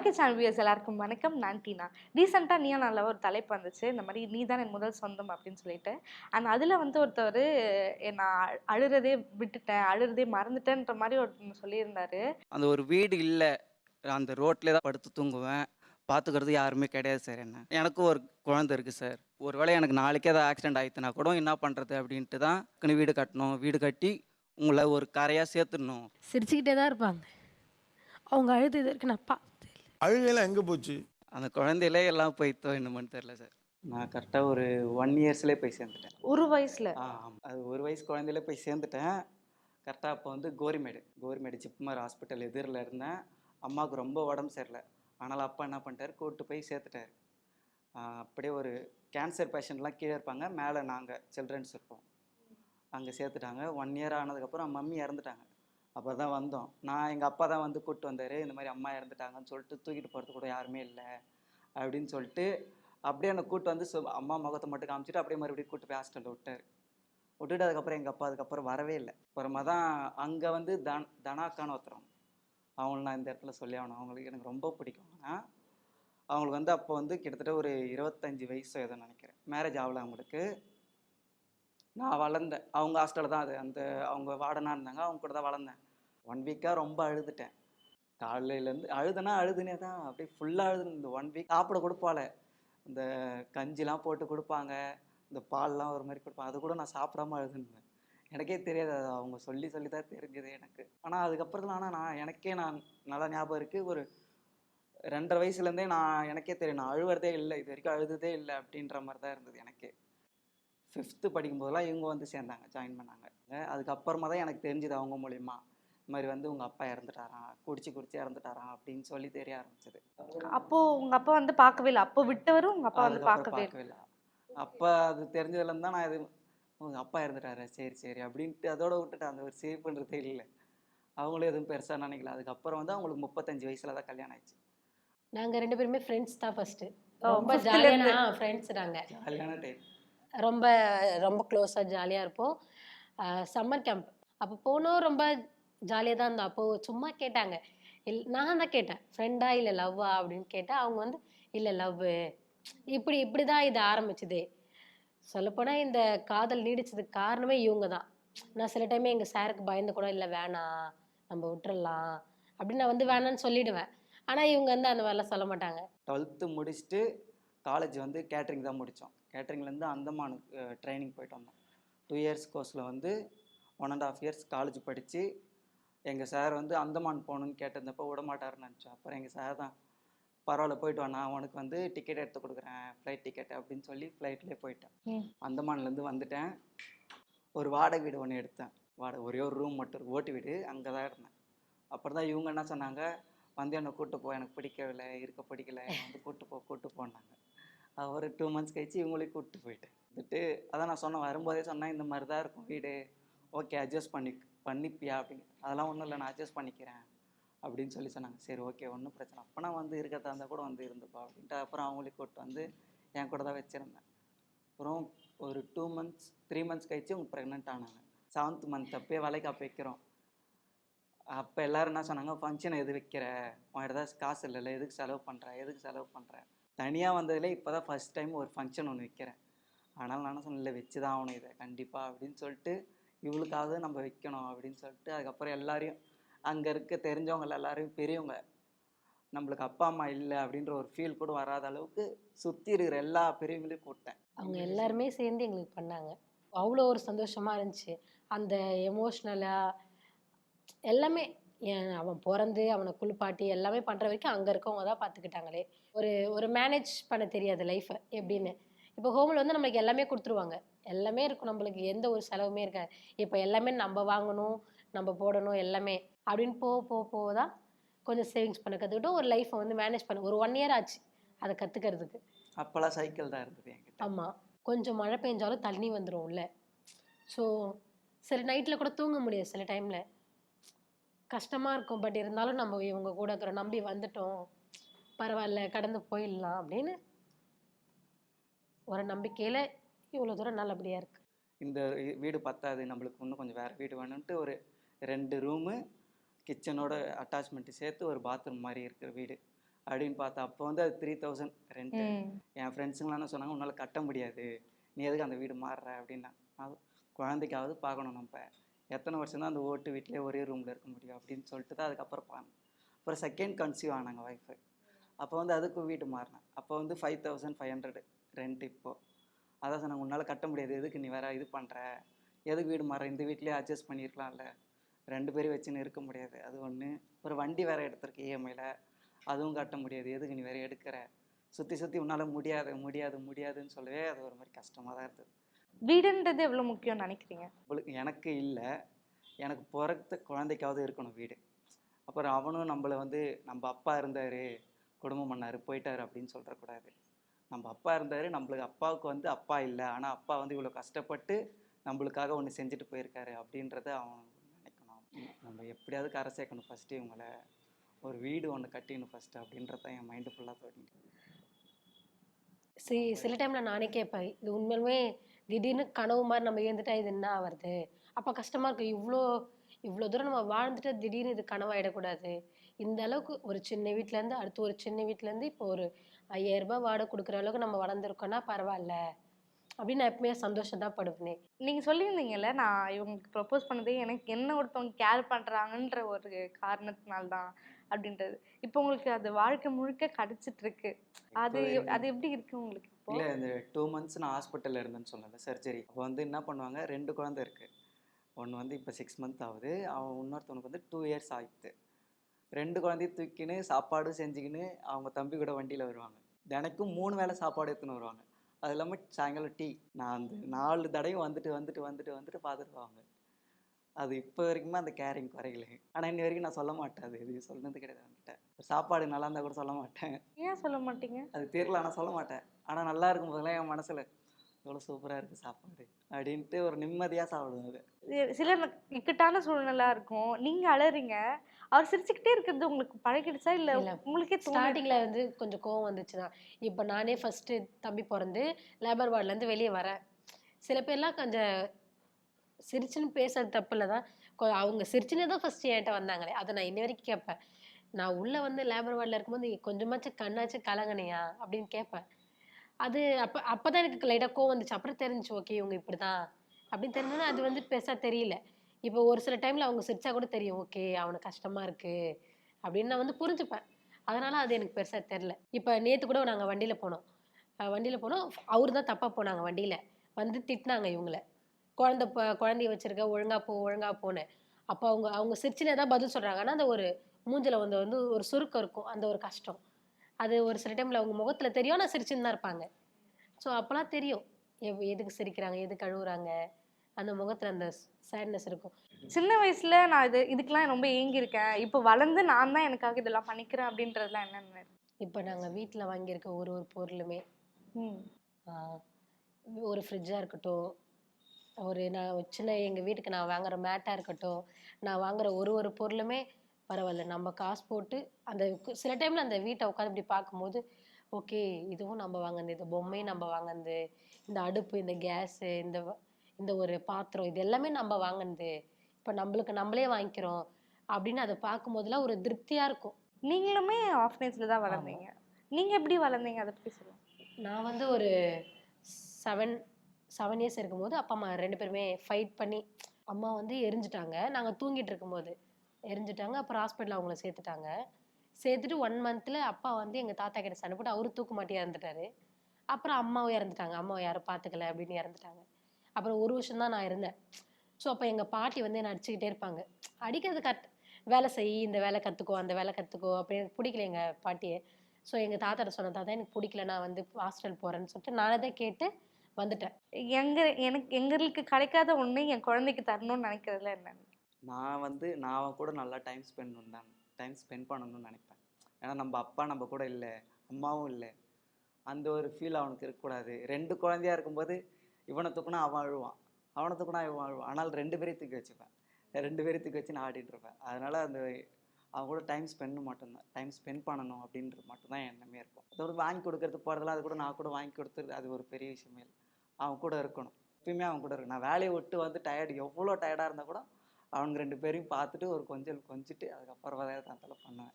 நமக்கு channel views எல்லாருக்கும் வணக்கம். நான் டீனா. ரீசெண்டாக நீயா நல்ல ஒரு தலைப்பு வந்துச்சு. இந்த மாதிரி நீ தான் என் முதல் சொந்தம் அப்படின்னு சொல்லிட்டு. அண்ட் அதில் வந்து ஒருத்தவர் நான் அழு- அழுறதே விட்டுட்டேன். அழுறதே மறந்துட்டேன்ற மாதிரி ஒருத்தர் சொல்லியிருந்தாரு. அந்த ஒரு வீடு இல்லை. அந்த ரோட்லேயே தான் படுத்து தூங்குவேன். பார்த்துக்கிறது யாருமே கிடையாது சார் என்ன. எனக்கும் ஒரு குழந்தை இருக்குது சார். ஒருவேளை எனக்கு நாளைக்கே ஏதாவது ஆக்சிடென்ட் ஆயிடுச்சுனா கூட என்ன பண்ணுறது அப்படின்ட்டு தான் வீடு கட்டணும். வீடு கட்டி உங்களை ஒரு கரையாக சேர்த்துடணும். சிரிச்சுக்கிட்டே தான் இருப்பாங்க. அவங்க அழுது இருக்கு. நான் அழுகையெல்லாம் எங்கே போச்சு? அந்த குழந்தையிலே எல்லாம் போய்த்தோ என்னமோன்னு தெரில சார். நான் கரெக்டாக ஒரு ஒன் இயர்ஸ்லேயே போய் சேர்ந்துட்டேன். ஒரு வயசுல? ஆ. அது ஒரு வயசு குழந்தையில போய் சேர்ந்துட்டேன். கரெக்டாக அப்போ வந்து கோரிமேடு கோரிமேடு ஜிப்மர் ஹாஸ்பிட்டல் எதிரில் இருந்தேன். அம்மாவுக்கு ரொம்ப உடம்பு சரியில்லை. ஆனால் அப்பா என்ன பண்ணிட்டாரு? கூப்பிட்டு போய் சேர்த்துட்டாரு. அப்படியே ஒரு கேன்சர் பேஷண்ட்லாம் கீழே இருப்பாங்க. மேலே நாங்கள் சில்ட்ரன்ஸ் இருப்போம். அங்கே சேர்த்துட்டாங்க. ஒன் இயர் ஆனதுக்கப்புறம் மம்மி இறந்துட்டாங்க. அப்போ தான் வந்தோம். நான் எங்கள் அப்பா தான் வந்து கூப்பிட்டு வந்தார். இந்த மாதிரி அம்மா இறந்துட்டாங்கன்னு சொல்லிட்டு தூக்கிட்டு போகிறது கூட யாருமே இல்லை அப்படின்னு சொல்லிட்டு அப்படியே என்னை கூப்பிட்டு வந்து சு- அம்மா முகத்தை மட்டும் காமிச்சிட்டு அப்படியே மறுபடியும் கூப்பிட்டு போய் ஹாஸ்டலில் விட்டார். விட்டுட்டு அதுக்கப்புறம் எங்கள் அப்பா அதுக்கப்புறம் வரவே இல்லை. அப்புறமா தான் அங்கே வந்து தன் தனாக்கான ஒருத்தரம் அவங்கள நான் இந்த இடத்துல சொல்லி ஆகணும். அவங்களுக்கு எனக்கு ரொம்ப பிடிக்கும். ஆனால் அவங்களுக்கு வந்து அப்போ வந்து கிட்டத்தட்ட ஒரு இருபத்தஞ்சி வயசு ஏதோ நினைக்கிறேன். மேரேஜ் ஆகல அவங்களுக்கு. நான் வளர்ந்தேன். அவங்க ஹாஸ்டலில் தான் அது அந்த அவங்க வார்டனாக இருந்தாங்க. அவங்க கூட தான் வளர்ந்தேன். ஒன் வீக்காக ரொம்ப அழுதுட்டேன். காலையிலேருந்து அழுதுனா அழுதுனே தான் அப்படியே ஃபுல்லாக அழுதுன இந்த ஒன் வீக் சாப்பிட கொடுப்பால இந்த கஞ்சிலாம் போட்டு கொடுப்பாங்க இந்த பால்லாம் ஒரு மாதிரி கொடுப்பாங்க. அது கூட நான் சாப்பிடாம அழுதுனேன். எனக்கே தெரியாது அது அவங்க சொல்லி சொல்லி தான் தெரிஞ்சது எனக்கு. ஆனால் அதுக்கப்புறத்துல ஆனால் நான் எனக்கே நான் நல்லா ஞாபகம் இருக்குது ஒரு ரெண்டரை வயசுலேருந்தே நான் எனக்கே தெரியும். நான் அழுவுறதே இல்லை இது வரைக்கும் அழுததே இல்லை அப்படின்ற மாதிரி தான் இருந்தது எனக்கே. ஃபிஃப்த்து படிக்கும்போதெல்லாம் இவங்க வந்து சேர்ந்தாங்க ஜாயின் பண்ணாங்க. அதுக்கப்புறமா தான் எனக்கு தெரிஞ்சுது அவங்க மூலிமா இந்த மாதிரி வந்து உங்கள் அப்பா இறந்துட்டாராம். குடிச்சு குடிச்சு இறந்துட்டாராம் அப்படின்னு சொல்லி தெரிய ஆரம்பிச்சது. அப்போ உங்க அப்பா வந்து பார்க்கவே இல்லை. அப்போ விட்டவரும் உங்க அப்பா வந்து பார்க்கவே இல்லை. அப்போ அது தெரிஞ்சதுலேருந்து தான் நான் இது உங்க அப்பா இறந்துட்டாரு. சரி சரி அப்படின்ட்டு அதோட விட்டுட்டேன். அந்த ஒரு சேவ் பண்ணுறதே இல்லை அவங்களும் எதுவும் பெருசாக நினைக்கல. அதுக்கப்புறம் வந்து அவங்களுக்கு முப்பத்தஞ்சு வயசுல தான் கல்யாணம் ஆயிடுச்சு. நாங்கள் ரெண்டு பேருமே ஃப்ரெண்ட்ஸ் தான் ஃபர்ஸ்ட் ஓ, ரொம்ப. ஜாலியான ஃப்ரெண்ட்ஸ் நாங்கள் ஜாலியான டைம் ரொம்ப ரொம்ப க்ளோஸாக ஜாலியாக இருப்போம். சம்மர் கேம்ப் அப்போ போனோம் ரொம்ப ஜாலியாக தான் இருந்தோம் அப்போது சும்மா கேட்டாங்க. இல் நான் தான் கேட்டேன் ஃப்ரெண்டா இல்லை லவ்வா அப்படின்னு கேட்டால் அவங்க வந்து இல்லை லவ்வு இப்படி இப்படி தான் இது ஆரம்பிச்சுது. சொல்லப்போனால் இந்த காதல் நீடிச்சதுக்கு காரணமே இவங்க தான். நான் சில டைம் எங்கள் சாருக்கு பயந்து கூட இல்லை வேணாம் நம்ம விட்டுறலாம். அப்படின்னு நான் வந்து வேணான்னு சொல்லிடுவேன். ஆனால் இவங்க வந்து அந்த மாதிரிலாம் சொல்ல மாட்டாங்க. டுவெல்த்து முடிச்சுட்டு காலேஜ் வந்து கேட்ரிங் தான் முடித்தோம் கேட்ரிங்லேருந்து அந்தமானுக்கு ட்ரைனிங் போயிட்டு வந்தோம். டூ இயர்ஸ் கோர்ஸில் வந்து one and half years college படித்து எங்கள் சார் வந்து அந்தமான் போகணுன்னு கேட்டிருந்தப்போ விட மாட்டாருன்னு நினச்சோம். அப்புறம் எங்கள் சார் தான் பரவாயில்ல போயிட்டு வா நான் உனக்கு வந்து டிக்கெட் எடுத்து கொடுக்குறேன் ஃப்ளைட் டிக்கெட் அப்படின்னு சொல்லி ஃப்ளைட்லேயே போயிட்டேன். அந்தமான்லேருந்து வந்துட்டேன். ஒரு வாடகை வீடு ஒன்று எடுத்தேன். வாடகை ஒரே ஒரு ரூம் மட்டும் இருக்கு, ஓட்டு வீடு அங்கே தான் இருந்தேன். அப்புறம் தான் இவங்க என்ன சொன்னாங்க வந்து என்னை கூட்டு போ எனக்கு பிடிக்கவில்லை இருக்க பிடிக்கல வந்து கூட்டு போ கூட்டு போனாங்க ஒரு டூ மந்த்ஸ் கழிச்சு இவங்களையும் கூப்பிட்டு போயிட்டேன் வந்துட்டு அதான் நான் சொன்னேன் வரும்போதே சொன்னேன் இந்த மாதிரி தான் இருக்கும் வீடு. ஓகே அட்ஜஸ்ட் பண்ணி பண்ணிப்பியா அப்படின்னு. அதெல்லாம் ஒன்றும் இல்லை நான் அட்ஜஸ்ட் பண்ணிக்கிறேன் அப்படின்னு சொல்லி சொன்னாங்க. சரி ஓகே ஒன்றும் பிரச்சனை அப்போ நான் வந்து இருக்கிறதா இருந்தால் கூட வந்து இருந்துப்பா அப்படின்ட்டு அப்புறம் அவங்களுக்கு கூப்பிட்டு வந்து என் கூட தான் வச்சுருந்தேன். அப்புறம் ஒரு டூ மந்த்ஸ் த்ரீ மந்த்ஸ் கழிச்சு அவங்க ப்ரெக்னென்ட் ஆனாங்க. செவன்த் மந்த் அப்பயே வேலைக்கு அப்போ வைக்கிறோம். அப்போ எல்லோரும் என்ன சொன்னாங்க ஃபங்க்ஷன் எது வைக்கிற? உன் தான் காசு இல்லைல்ல எதுக்கு செலவு பண்ணுற எதுக்கு செலவு பண்ணுற தனியாக வந்ததில் இப்போ தான் ஃபஸ்ட் டைம் ஒரு ஃபங்க்ஷன் ஒன்று வைக்கிறேன். ஆனால் நான் சொன்னேன் இல்லை வச்சு தான் ஆகணும் இதை. கண்டிப்பாக அப்படின்னு சொல்லிட்டு இவளுக்காவது நம்ம வைக்கணும் அப்படின்னு சொல்லிட்டு அதுக்கப்புறம் எல்லாரையும் அங்கே இருக்க தெரிஞ்சவங்க எல்லாரையும் பெரியவங்க நம்மளுக்கு அப்பா அம்மா இல்லை அப்படின்ற ஒரு ஃபீல் கூட வராத அளவுக்கு சுற்றி இருக்கிற எல்லா பெரியவங்களையும் கூப்பிட்டேன். அவங்க எல்லாருமே சேர்ந்து எங்களுக்கு பண்ணாங்க. அவ்வளோ ஒரு சந்தோஷமாக இருந்துச்சு. அந்த எமோஷ்னலாக எல்லாமே ஏன் அவன் பிறந்து அவனை குளிப்பாட்டி எல்லாமே பண்ணுற வரைக்கும் அங்கே இருக்கவங்க தான் பார்த்துக்கிட்டாங்களே ஒரு ஒரு மேனேஜ் பண்ண தெரியாது லைஃப்பை எப்படின்னு. இப்போ ஹோமில் வந்து நம்மளுக்கு எல்லாமே கொடுத்துருவாங்க. எல்லாமே இருக்கும் நம்மளுக்கு. எந்த ஒரு செலவுமே இருக்காது. இப்போ எல்லாமே நம்ம வாங்கணும் நம்ம போடணும் எல்லாமே அப்படின்னு போக போக போக தான் கொஞ்சம் சேவிங்ஸ் பண்ண கற்றுக்கிட்டோம் ஒரு லைஃப்பை வந்து மேனேஜ் பண்ண ஒரு ஒன் இயர் ஆச்சு அதை கற்றுக்கிறதுக்கு அப்போல்லாம் சைக்கிள் தான் இருந்தது என்கிட்ட. ஆமாம் கொஞ்சம் மழை பெஞ்சாலும் தண்ணி வந்துடும் உள்ள. ஸோ சில நைட்டில் கூட தூங்க முடியாது சில டைமில் கஷ்டமாக இருக்கும். பட் இருந்தாலும் நம்ம இவங்க கூட இருக்கிற நம்பி வந்துட்டோம். பரவாயில்ல கடந்து போயிடலாம் அப்படின்னு ஒரு நம்பிக்கையில் இவ்வளோ தூரம் நல்லபடியாக இருக்கு. இந்த வீடு பத்தாது நம்மளுக்கு இன்னும் கொஞ்சம் வேறு வீடு வேணும்ன்ட்டு ஒரு ரெண்டு ரூமு கிச்சனோட அட்டாச்மெண்ட்டு சேர்த்து ஒரு பாத்ரூம் மாதிரி இருக்கிற வீடு. அப்படின்னு பார்த்தா அப்போ வந்து அது த்ரீ தௌசண்ட் ரெண்ட்டு. என் ஃப்ரெண்ட்ஸுங்களாம் சொன்னாங்க உன்னால் கட்ட முடியாது. நீ எதுக்கு அந்த வீடு மாறுற? அப்படின்னா அது குழந்தைக்காவது பார்க்கணும் நம்ம. எத்தனை வருஷம் தான் அந்த ஓட்டு வீட்டிலே ஒரே ரூமில் இருக்க முடியும்? அப்படின்னு சொல்லிட்டு தான் அதுக்கப்புறம் பாருங்க அப்புறம் செகண்ட் கன்சீவ் ஆனாங்க ஒய்ஃபு அப்போ வந்து அதுக்கும் வீடு மாறினேன். அப்போ வந்து five thousand five hundred rent இப்போ. அதான் சொன்னாங்க உன்னால் கட்ட முடியாது. எதுக்கு நீ வேற இது பண்ணுற எதுக்கு வீடு மாற? இந்த வீட்லேயே அட்ஜஸ்ட் பண்ணியிருக்கலாம்ல ரெண்டு பேரும் வச்சுன்னு இருக்க முடியாது. அது ஒன்று ஒரு வண்டி வேற எடுத்திருக்கு இஎம்ஐயில் அதுவும் கட்ட முடியாது. எதுக்கு நீ வேற எடுக்கிற? சுற்றி சுற்றி உன்னால் முடியாது முடியாது முடியாதுன்னு சொல்லவே அது ஒரு மாதிரி கஷ்டமாக தான் இருந்தது வீடுன்றது எவ்வளவு முக்கியம்னு நினைக்கிறீங்க? உங்களுக்கு எனக்கு இல்லை. எனக்கு பிறத்த குழந்தைக்காவது இருக்கணும் வீடு. அப்புறம் அவனும் நம்மளை வந்து நம்ம அப்பா இருந்தார் குடும்பம் பண்ணார் போயிட்டாரு அப்படின்னு சொல்கிறக்கூடாது நம்ம அப்பா இருந்தார் நம்மளுக்கு அப்பாவுக்கு வந்து அப்பா இல்லை. ஆனால் அப்பா வந்து இவ்வளோ கஷ்டப்பட்டு நம்மளுக்காக ஒன்று செஞ்சுட்டு போயிருக்காரு அப்படின்றத அவன் நினைக்கணும். நம்ம எப்படியாவது கரை சேர்க்கணும் ஃபஸ்ட்டு இவங்களை. ஒரு வீடு ஒன்று கட்டிடணும் ஃபஸ்ட்டு அப்படின்றத என் மைண்டு ஃபுல்லாக தோணிட்டு. சி சில டைமில் நானே கேட்பேன் இது உண்மையிலுமே திடீர்னு கனவு மாதிரி நம்ம ஏந்துட்டா இது என்ன ஆகிறது அப்போ கஷ்டமாக இருக்கு. இவ்வளோ இவ்வளோ தூரம் நம்ம வாழ்ந்துட்டு திடீர்னு இது கனவாயிடக்கூடாது. இந்த அளவுக்கு ஒரு சின்ன வீட்டிலேருந்து அடுத்து ஒரு சின்ன வீட்டிலேருந்து இப்போ ஒரு ஐயாயிரம் ரூபாய் வாடகை கொடுக்குற அளவுக்கு நம்ம வளர்ந்துருக்கோன்னா பரவாயில்ல. அப்படின்னு நான் எப்பவுமே சந்தோஷம் தான் படுவேனே. நீங்க சொல்லியிருந்தீங்கல்ல நான் இவங்களுக்கு ப்ரப்போஸ் பண்ணதே எனக்கு என்ன ஒருத்தவங்க கேர் பண்றாங்கன்ற ஒரு காரணத்தினால தான் அப்படின்றது. இப்போ உங்களுக்கு அது வாழ்க்கை முழுக்க கிடைச்சிட்டு இருக்கு அது அது எப்படி இருக்கு உங்களுக்கு இப்போ? இல்லை இந்த டூ மந்த்ஸ் நான் ஹாஸ்பிட்டலில் இருந்தேன்னு சொன்னல சர்ஜரி அப்போ வந்து என்ன பண்ணுவாங்க ரெண்டு குழந்தை இருக்குது ஒன்று வந்து இப்போ சிக்ஸ் மந்த் ஆகுது. அவன் இன்னொருத்தவனுக்கு வந்து டூ இயர்ஸ் ஆகிடுது ரெண்டு குழந்தையும் தூக்கின்னு சாப்பாடும் செஞ்சுக்கின்னு அவங்க தம்பி கூட வண்டியில் வருவாங்க. தினைக்கும் மூணு வேளை சாப்பாடு எடுத்துன்னு வருவாங்க. அது இல்லாமல் சாயங்காலம் டீ. நான் அந்த நாலு தடவையும் வந்துட்டு வந்துட்டு வந்துட்டு வந்துட்டு பார்த்துருவாங்க அது இப்போ வரைக்குமே அந்த கேரிங் குறையல. ஆனால் இன்னி வரைக்கும் நான் சொல்ல மாட்டேன். அது இது சொன்னது கிடையாது அவன்கிட்ட. சாப்பாடு நல்லா இருந்தால் கூட சொல்ல மாட்டேன். ஏன் சொல்ல மாட்டீங்க? அது தெரியல ஆனால் சொல்ல மாட்டேன். ஆனால் நல்லா இருக்கும் போதெல்லாம் என் மனசில் எவ்வளோ சூப்பராக இருக்குது சாப்பாடு அப்படின்ட்டு ஒரு நிம்மதியாக சாப்பிடுவேன் சில இக்கட்டான சூழ்நிலை இருக்கும். நீங்க அழறீங்க அவர் சிரிச்சுக்கிட்டே இருக்கிறது உங்களுக்கு பழகிடுச்சா? இல்ல இல்ல, உங்களுக்கே தோணு ஸ்டார்டிங்ல வந்து கொஞ்சம் கோவம் வந்துச்சு தான் இப்போ நானே ஃபர்ஸ்ட் தம்பி பிறந்து லேபர் வார்ட்லேருந்து வெளியே வரேன். சில பேர்லாம் கொஞ்சம் சிரிச்சுன்னு பேசுறது தப்பு இல்லை தான் அவங்க சிரிச்சுன்னு தான் ஃபர்ஸ்ட் என்கிட்ட வந்தாங்களே. அதை நான் இன்ன வரைக்கும் கேட்பேன். நான் உள்ள வந்து லேபர் வார்டில் இருக்கும்போது கொஞ்சமாச்சும் கண்ணாச்சும் கலங்கனையா? அப்படின்னு கேட்பேன். அது அப்போ அப்போ தான் எனக்கு லைட்டாக கோவம் வந்துச்சு. அப்புறம் தெரிஞ்சுச்சு ஓகே இவங்க இப்படி தான் அப்படின்னு தெரிஞ்சோன்னா அது வந்து பெருசாக தெரியல. இப்போ ஒரு சில டைமில் அவங்க சிரிச்சா கூட தெரியும். ஓகே அவனுக்கு கஷ்டமாக இருக்குது அப்படின்னு நான் வந்து புரிஞ்சுப்பேன். அதனால் அது எனக்கு பெருசாக தெரில இப்போ நேற்று கூட நாங்கள் வண்டியில் போனோம். வண்டியில் போனோம். அவர் தான் தப்பாக போனாங்க வண்டியில். வந்து திட்டினாங்க இவங்கள. குழந்த ப குழந்தைய வச்சுருக்க ஒழுங்காக போ ஒழுங்காக போனேன். அப்போ அவங்க அவங்க சிரிச்சினே தான் பதில் சொல்கிறாங்க ஆனால் அந்த ஒரு மூஞ்சில் வந்து வந்து ஒரு சுருக்கம் இருக்கும். அந்த ஒரு கஷ்டம். அது ஒரு சில டைமில் அவங்க முகத்தில் தெரியும். ஆனால் சிரிச்சுன்னு தான் இருப்பாங்க. ஸோ அப்போலாம் தெரியும். எவ் எதுக்கு சிரிக்கிறாங்க? எதுக்கு கழுவுறாங்க? அந்த முகத்தில் அந்த சேட்னஸ் இருக்கும். சின்ன வயசுல நான் இது இதுக்கெல்லாம் ரொம்ப ஏங்கியிருக்கேன். இப்போ வளர்ந்து நான் தான் எனக்காக இதெல்லாம் பண்ணிக்கிறேன் அப்படின்றதுலாம் என்னென்ன இப்போ நாங்கள் வீட்டில் வாங்கியிருக்க ஒரு ஒரு பொருளுமே ஒரு ஃப்ரிட்ஜாக இருக்கட்டும் ஒரு நான் சின்ன எங்கள் வீட்டுக்கு நான் வாங்குற மேட்டாக இருக்கட்டும் நான் வாங்குற ஒரு ஒரு பொருளுமே பரவாயில்ல. நம்ம காசு போட்டு அந்த சில டைமில் அந்த வீட்டை உட்காந்து இப்படி பார்க்கும்போது ஓகே இதுவும் நம்ம வாங்கினது இந்த பொம்மையும் நம்ம வாங்கினது இந்த அடுப்பு இந்த கேஸு இந்த இந்த ஒரு பாத்திரம் இது எல்லாமே நம்ம வாங்கினது. இப்போ நம்மளுக்கு நம்மளே வாங்கிக்கிறோம். அப்படின்னு அதை பார்க்கும்போதெல்லாம் ஒரு திருப்தியாக இருக்கும். நீங்களுமே ஆஃப்னேஜ்ல தான் வளர்ந்தீங்க. நீங்க எப்படி வளர்ந்தீங்க? அதை பத்தி சொல்லுங்க. நான் வந்து ஒரு செவன் செவன் இயர்ஸ் இருக்கும்போது அப்பா அம்மா ரெண்டு பேருமே ஃபைட் பண்ணி அம்மா வந்து எரிஞ்சிட்டாங்க. நாங்கள் தூங்கிட்டு இருக்கும்போது எரிஞ்சிட்டாங்க. அப்புறம் ஹாஸ்பிட்டலில் அவங்கள சேர்த்துட்டாங்க. சேர்த்துட்டு ஒன் மந்த்தில் அப்பா வந்து எங்கள் தாத்தா கிட்ட சண்டை போட்டு அவரும் தூக்கு மாட்டி இறந்துட்டாரு. அப்புறம் அம்மாவும் இறந்துட்டாங்க. அம்மாவை யாரும் பார்த்துக்கல அப்படின்னு இறந்துட்டாங்க. அப்புறம் ஒரு வருஷம் தான் நான் இருந்தேன். ஸோ அப்போ எங்கள் பாட்டி வந்து என்னை அடிச்சுக்கிட்டே இருப்பாங்க. அடிக்கிறது கரெக்ட். வேலை செய் இந்த வேலை கற்றுக்கோ அந்த வேலை கற்றுக்கோ அப்படி எனக்கு பிடிக்கல எங்கள் பாட்டியை. ஸோ எங்கள் தாத்தாட்ட சொன்ன தாத்தா எனக்கு பிடிக்கல நான் வந்து ஹாஸ்டல் போகிறேன்னு சொல்லிட்டு நானே தான் கேட்டு வந்துட்டேன். எங்க எனக்கு எங்களுக்கு கிடைக்காத ஒண்ணு என் குழந்தைக்கு தரணும்னு நினைக்கிறதுல என்ன? நான் வந்து நான் அவன் கூட நல்லா டைம் ஸ்பெண்ட் பண்ண டைம் ஸ்பெண்ட் பண்ணணும்னு நினைப்பேன். ஏன்னா நம்ம அப்பா நம்ம கூட இல்லை அம்மாவும் இல்லை. அந்த ஒரு ஃபீல் அவனுக்கு இருக்கக்கூடாது. ரெண்டு குழந்தையா இருக்கும்போது இவனை தூக்குனா அவன் அழுவான். அவனை தூக்குனா இவன் அழுவான். ஆனால் ரெண்டு பேரையும் தூக்கி வச்சுப்பேன். ரெண்டு பேரையும் தூக்கி வச்சு நான் ஆடிட்டு இருப்பேன். அதனால் அந்த அவன் கூட டைம் ஸ்பெண்ட் மட்டும்தான். டைம் ஸ்பெண்ட் பண்ணணும் அப்படின்றது மட்டும்தான் என் எண்ணமே இருக்கும். அதோட வாங்கி கொடுக்கறது போகிறதுலாம் அது கூட நான் கூட வாங்கி கொடுத்துருது அது ஒரு பெரிய விஷயமே இல்லை. அவன் கூட இருக்கணும். எப்பயுமே அவன் கூட இருக்கணும். நான் வேலையை விட்டு வந்து டயர்டு எவ்வளோ டயர்டாக இருந்தால் கூட அவனுங்க ரெண்டு பேரையும் பார்த்துட்டு ஒரு கொஞ்சல் கொஞ்சிட்டு அதுக்கப்புறமா தான் தலை பண்ணுவேன்.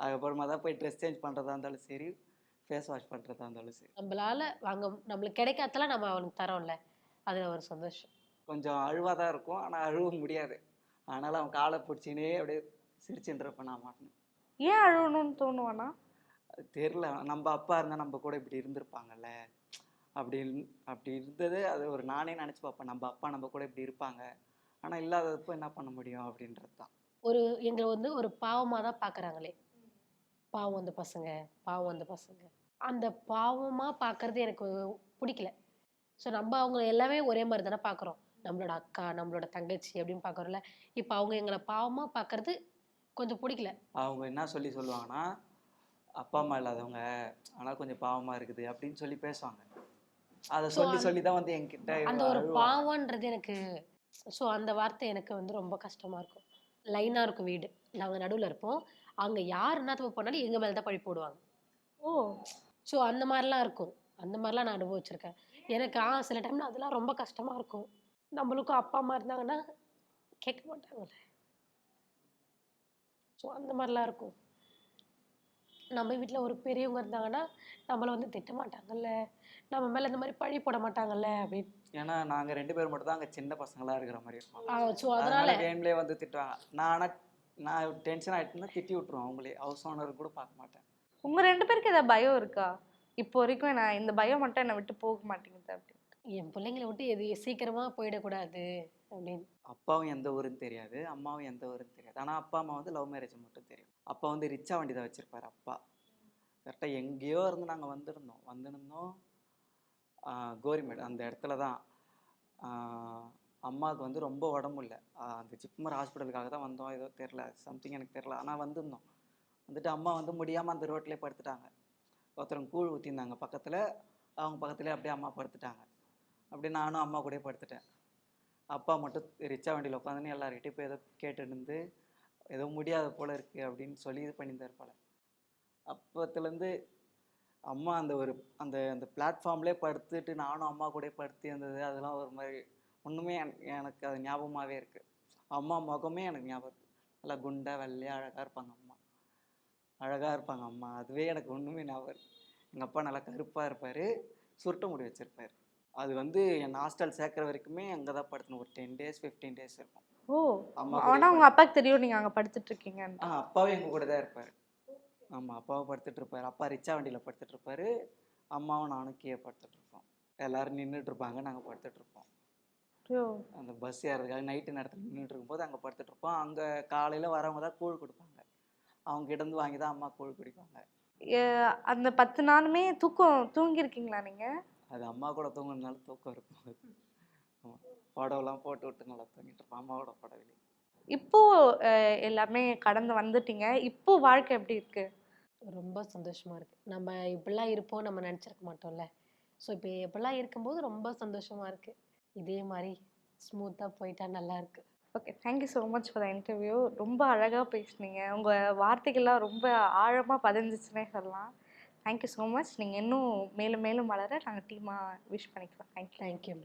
அதுக்கப்புறமா தான் போய் ட்ரெஸ் சேஞ்ச் பண்ணுறதா இருந்தாலும் சரி ஃபேஸ் வாஷ் பண்ணுறதா இருந்தாலும் சரி. நம்மளால வாங்க நம்மளுக்கு கிடைக்காதெல்லாம் நம்ம அவனுக்கு தரோம்ல. அதுல ஒரு சந்தோஷம். கொஞ்சம் அழுவாக தான் இருக்கும். ஆனால் அழுவ முடியாது. அதனால் அவன் காலை பிடிச்சினே அப்படியே சிரிச்சுட்டு இருப்பேன் நான் மாட்டேன் ஏன் அழுவணும்னு தோணுவானா? அது தெரில நம்ம அப்பா இருந்தால் நம்ம கூட இப்படி இருந்திருப்பாங்கல்ல. அப்படி அப்படி இருந்தது. அது ஒரு நானே நினச்சி பார்ப்பேன். நம்ம அப்பா நம்ம கூட இப்படி இருப்பாங்க. ஆனால் இல்லாதப்போ என்ன பண்ண முடியும் அப்படின்றது தான் ஒரு எங்களை வந்து ஒரு பாவமா தான் பாக்குறாங்களே பாவம் அந்த பசங்க பாவம் அந்த பசங்க. அந்த பாவமா பார்க்கறது எனக்கு பிடிக்கல. ஸோ நம்ம அவங்க எல்லாமே ஒரே மாதிரி தானே பார்க்குறோம் நம்மளோட அக்கா நம்மளோட தங்கச்சி அப்படின்னு பார்க்குறோம்ல இப்போ அவங்க எங்களை பாவமா பார்க்கறது கொஞ்சம் பிடிக்கல. அவங்க என்ன சொல்லி சொல்லுவாங்கன்னா அப்பா அம்மா இல்லாதவங்க ஆனால் கொஞ்சம் பாவமாக இருக்குது அப்படின்னு சொல்லி பேசுவாங்க. அதை சொல்லி சொல்லி தான் வந்து என்கிட்ட அந்த ஒரு. பாவம்ன்றது எனக்கு ஸோ அந்த வார்த்தை எனக்கு வந்து ரொம்ப கஷ்டமா இருக்கும். லைனாக இருக்கும் வீடு. நாங்கள் நடுவில் இருப்போம். அங்கே யார் என்ன தப்பு பண்ணாலும் எங்கள் மேலே தான் பழி போடுவாங்க. ஓ. ஸோ அந்த மாதிரிலாம் இருக்கும். அந்த மாதிரிலாம் நான் அனுபவிச்சிருக்கேன். எனக்கு ஆ சில டைம்ல அதெல்லாம் ரொம்ப கஷ்டமா இருக்கும். நம்மளுக்கும் அப்பா அம்மா இருந்தாங்கன்னா கேட்க மாட்டாங்கல்ல. ஸோ அந்த மாதிரிலாம் இருக்கும். நம்ம வீட்டில் ஒரு பெரியவங்க இருந்தாங்கன்னா நம்மளை வந்து திட்ட மாட்டாங்கல்ல. நம்ம மேலே இந்த மாதிரி பழி போட மாட்டாங்கல்ல அப்படின்னு. ஏன்னா நாங்கள் ரெண்டு பேர் மட்டும் தான் அங்கே சின்ன பசங்களாக இருக்கிற மாதிரி இருக்கும். ஸோ அதனால அதனால கேம்லேயே வந்து திட்டுவாங்க. நான் ஆனால் நான் டென்ஷன் ஆகிட்டுனா திட்டி விட்ருவேன் அவங்களே. ஹவுஸ் ஓனர் கூட பார்க்க மாட்டேன். உங்க ரெண்டு பேருக்கு ஏதாவது பயம் இருக்கா? இப்போ வரைக்கும் நான் இந்த பயம் மட்டும் என்னை விட்டு போக மாட்டேங்குது அப்படின்னு. என் பிள்ளைங்களை விட்டு எது சீக்கிரமா போயிடக்கூடாது அப்படின்னு. அப்பாவும் எந்த ஊருன்னு தெரியாது அம்மாவும் எந்த ஊருன்னு தெரியாது. ஆனால் அப்பா அம்மா வந்து லவ் மேரேஜ் மட்டும் தெரியும். அப்பா வந்து ரிச்சா வண்டி தான் வச்சுருப்பார் அப்பா. கரெக்டாக எங்கேயோ இருந்து நாங்கள் வந்திருந்தோம். வந்திருந்தோம் கோரிமேடு அந்த இடத்துல தான் அம்மாவுக்கு வந்து ரொம்ப உடம்பு இல்லை. அந்த ஜிப்மர் ஹாஸ்பிட்டலுக்காக தான் வந்தோம். ஏதோ தெரில சம்திங் எனக்கு தெரில ஆனால் வந்திருந்தோம். வந்துட்டு அம்மா வந்து முடியாமல் அந்த ரோட்டிலே படுத்துட்டாங்க. ஒருத்தரங்க கூழ் ஊற்றிருந்தாங்க பக்கத்தில். அவங்க பக்கத்துலேயே அப்படியே அம்மா படுத்துட்டாங்க. அப்படியே நானும் அம்மா கூடயே படுத்துட்டேன். அப்பா மட்டும் ரிச்சா வண்டியில் உட்காந்துன்னு எல்லாருக்கிட்டையும் போய் ஏதோ கேட்டுருந்து ஏதோ முடியாத போல் இருக்குது அப்படின்னு சொல்லி இது பண்ணியிருந்தார் போல. அப்பத்துலேருந்து அம்மா அந்த ஒரு அந்த அந்த பிளாட்ஃபார்ம்லேயே படுத்துட்டு நானும் அம்மா கூடயே படுத்து இருந்தது அதெல்லாம் ஒரு மாதிரி ஒன்றுமே எனக்கு அது ஞாபகமாகவே இருக்குது அம்மா முகமே எனக்கு ஞாபகம் இருக்கு. நல்லா குண்டா வெள்ளையா அழகாக இருப்பாங்க அம்மா. அழகாக இருப்பாங்க அம்மா. அதுவே எனக்கு ஒன்றுமே ஞாபகம் இருக்கு. எங்கள் அப்பா நல்லா கருப்பாக இருப்பார். சுருட்ட முடி வச்சிருப்பாரு. அது வந்து என் ஹாஸ்டல் சேர்க்குற வரைக்குமே அங்கே தான் படுத்தணும் ஒரு டென் டேஸ் ஃபிஃப்டீன் டேஸ் இருக்கும். ஓ அம்மா ஆனா உங்க அப்பாவுக்கு தெரியும் நீங்க அங்க படுத்துட்டு இருக்கீங்கன்னு. ஆ அப்பாவும் எங்கள் கூட தான் இருப்பார். ஆமாம் அப்பாவும் படுத்துட்டு இருப்பார். அப்பா ரிச்சா வண்டியில் படுத்துட்டு இருப்பாரு. அம்மாவும் நானும் கீழே படுத்துட்டு இருப்போம் எல்லாரும் நின்றுட்டு இருப்பாங்க. நாங்கள் படுத்துட்டு இருப்போம். அந்த பஸ் ஏறதுக்காக நைட்டு நேரத்தில் நின்றுட்டு இருக்கும்போது அங்கே படுத்துட்டு இருப்போம். அங்கே காலையில் வரவங்க தான் கூழ் கொடுப்பாங்க. அவங்க கிட்ட இருந்து வாங்கி தான் அம்மா கூழ் குடிப்பாங்க. ஏ- அந்த பத்து நாளுமே தூக்கம் தூங்கியிருக்கீங்களா நீங்க? அது அம்மா கூட தூங்குறதுனால தூக்கம் இருக்கும். புடவெல்லாம் போட்டு விட்டு நல்லா தூங்கிட்டு இருப்போம். அம்மாவோட புடவையிலே. இப்போ எல்லாமே கடந்து வந்துட்டீங்க. இப்போ வாழ்க்கை எப்படி இருக்கு? ரொம்ப சந்தோஷமா இருக்கு. நம்ம இப்படிலாம் இருப்போம் நம்ம நினச்சிருக்க மாட்டோம்ல. ஸோ இப்போ எப்படிலாம் இருக்கும்போது ரொம்ப சந்தோஷமா இருக்கு. இதே மாதிரி ஸ்மூத்தாக போயிட்டா நல்லா இருக்கு. Okay thank you so much for the interview ரொம்ப அழகாக பேசுனீங்க. உங்கள் வார்த்தைகள்லாம் ரொம்ப ஆழமாக பதிஞ்சிச்சுன்னே சொல்லலாம். தேங்க்யூ ஸோ மச் நீங்கள் இன்னும் மேலும் மேலும் வளர நாங்கள் டீமாக விஷ் பண்ணிக்கிறோம். Thank you thank you